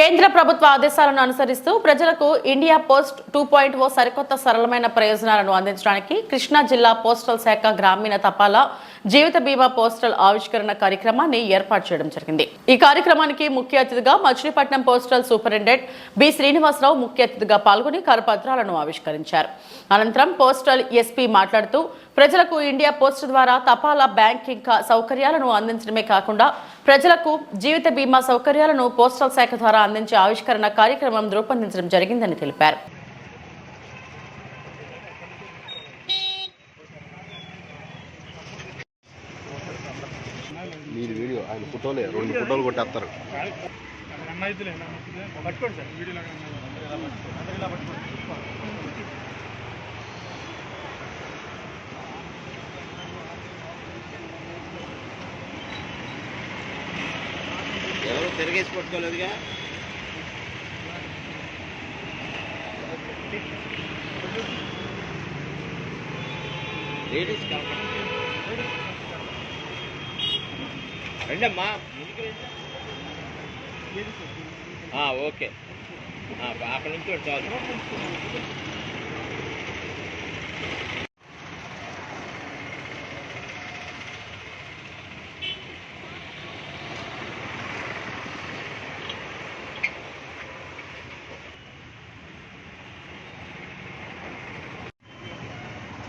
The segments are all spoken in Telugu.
కేంద్ర ప్రభుత్వ ఆదేశాలను అనుసరిస్తూ ప్రజలకు India post two point o సరికొత్త సరళమైన ప్రయోజనాలను అందించడానికి కృష్ణా జిల్లా పోస్టల్ శాఖ గ్రామీణ తపాలా జీవిత బీమా పోస్టల్ ఆవిష్కరణ కార్యక్రమాన్ని ఏర్పాటు చేయడం జరిగింది. ఈ కార్యక్రమానికి ముఖ్య అతిథిగా Machilipatnam postal superintendent B Srinivasarao ముఖ్య అతిథిగా పాల్గొని కరపత్రాలను ఆవిష్కరించారు. అనంతరం పోస్టల్ ఎస్పీ మాట్లాడుతూ ప్రజలకు ఇండియా పోస్ట్ ద్వారా తపాలా బ్యాంకింగ్ సౌకర్యాలను అందించడమే కాకుండా ప్రజలకు జీవిత బీమా సౌకర్యాలను పోస్టల్ శాఖ ద్వారా అందించే ఆవిష్కరణ కార్యక్రమం రూపొందించడం జరిగిందని తెలిపారు మీరు వీడియో ఆయన ఫోటోలే రెండు ఫోటోలు కొట్టేస్తారు. ఎవరు తిరిగేసి పట్టుకోలేదుగా? లేడీస్ రండి అమ్మా ఓకే. ఆ, అక్కడ నుంచి చాలు.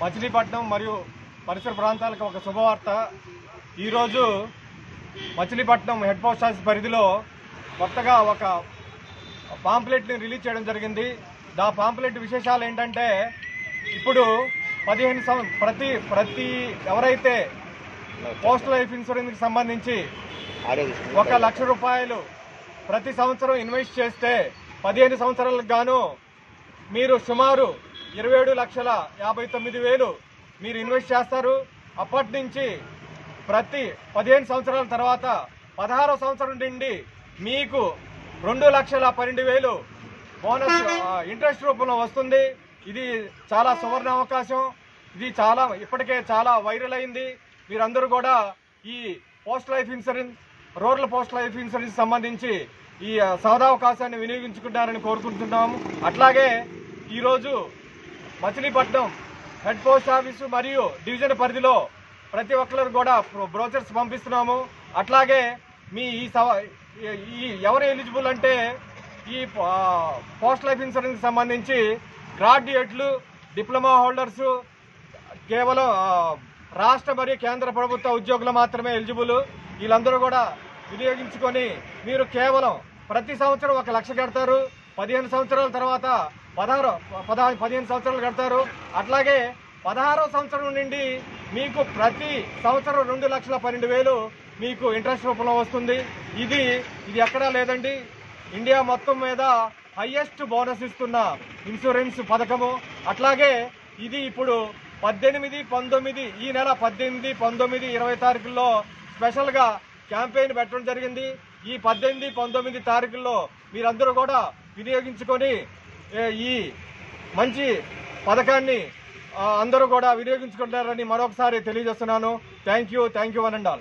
మచిలీపట్నం మరియు పరిసర ప్రాంతాలకు ఒక శుభవార్త. ఈరోజు మచిలీపట్నం హెడ్ పోస్ట్ ఆఫీస్ పరిధిలో కొత్తగా ఒక పాంప్లెట్ని రిలీజ్ చేయడం జరిగింది. దా పాంప్లెట్ విశేషాలు ఏంటంటే ఇప్పుడు పదిహేను సంవత్సరం ప్రతి ప్రతి ఎవరైతే పోస్ట్ లైఫ్ ఇన్సూరెన్స్కి సంబంధించి ఒక లక్ష రూపాయలు ప్రతి సంవత్సరం ఇన్వెస్ట్ చేస్తే పదిహేను సంవత్సరాలకు గాను మీరు సుమారు ఇరవై ఏడు లక్షల యాభై తొమ్మిది వేలు మీరు ఇన్వెస్ట్ చేస్తారు. అప్పటి నుంచి ప్రతి పదిహేను సంవత్సరాల తర్వాత పదహారో సంవత్సరం నుండి మీకు రెండు లక్షల పన్నెండు వేలు బోనస్ ఇంట్రెస్ట్ రూపంలో వస్తుంది. ఇది చాలా సువర్ణ అవకాశం. ఇది చాలా ఇప్పటికే చాలా వైరల్ అయింది. మీరందరూ కూడా ఈ post life insurance rural post life insurance సంబంధించి ఈ ఆ, వినియోగించుకుంటారని కోరుకుంటున్నాము. అట్లాగే ఈరోజు మచిలీపట్నం హెడ్ పోస్ట్ ఆఫీసు మరియు డివిజన్ పరిధిలో ప్రతి ఒక్కరు కూడా బ్రోచర్స్ పంపిస్తున్నాము. అట్లాగే మీ ఈ సవ ఈ ఎవరు ఎలిజిబుల్ అంటే ఈ పోస్ట్ లైఫ్ ఇన్సూరెన్స్ సంబంధించి గ్రాడ్యుయేట్లు డిప్లొమా హోల్డర్స్ కేవలం రాష్ట్ర మరియు కేంద్ర ప్రభుత్వ ఉద్యోగులు మాత్రమే ఎలిజిబుల్ వీళ్ళందరూ కూడా వినియోగించుకొని మీరు కేవలం ప్రతి సంవత్సరం ఒక లక్ష కడతారు. పదిహేను సంవత్సరాల తర్వాత పదహారు పదహారు పదిహేను సంవత్సరాలు కడతారు. అట్లాగే పదహారో సంవత్సరం నుండి మీకు ప్రతి సంవత్సరం రెండు లక్షల పన్నెండు వేలు మీకు ఇంట్రెస్ట్ రూపంలో వస్తుంది. ఇది ఇది ఎక్కడా లేదండి. ఇండియా మొత్తం మీద హయ్యెస్ట్ బోనస్ ఇస్తున్న ఇన్సూరెన్స్ పథకము. అట్లాగే ఇది ఇప్పుడు పద్దెనిమిది పంతొమ్మిది ఈ నెల పద్దెనిమిది పంతొమ్మిది ఇరవై తారీఖుల్లో స్పెషల్గా క్యాంపెయిన్ పెట్టడం జరిగింది. ఈ పద్దెనిమిది పంతొమ్మిది తారీఖుల్లో మీరందరూ కూడా వినియోగించుకొని ఈ మంచి పథకాన్ని అందరూ కూడా వినియోగించుకుంటారని మరొకసారి తెలియజేస్తున్నాను. Thank you thank you one and all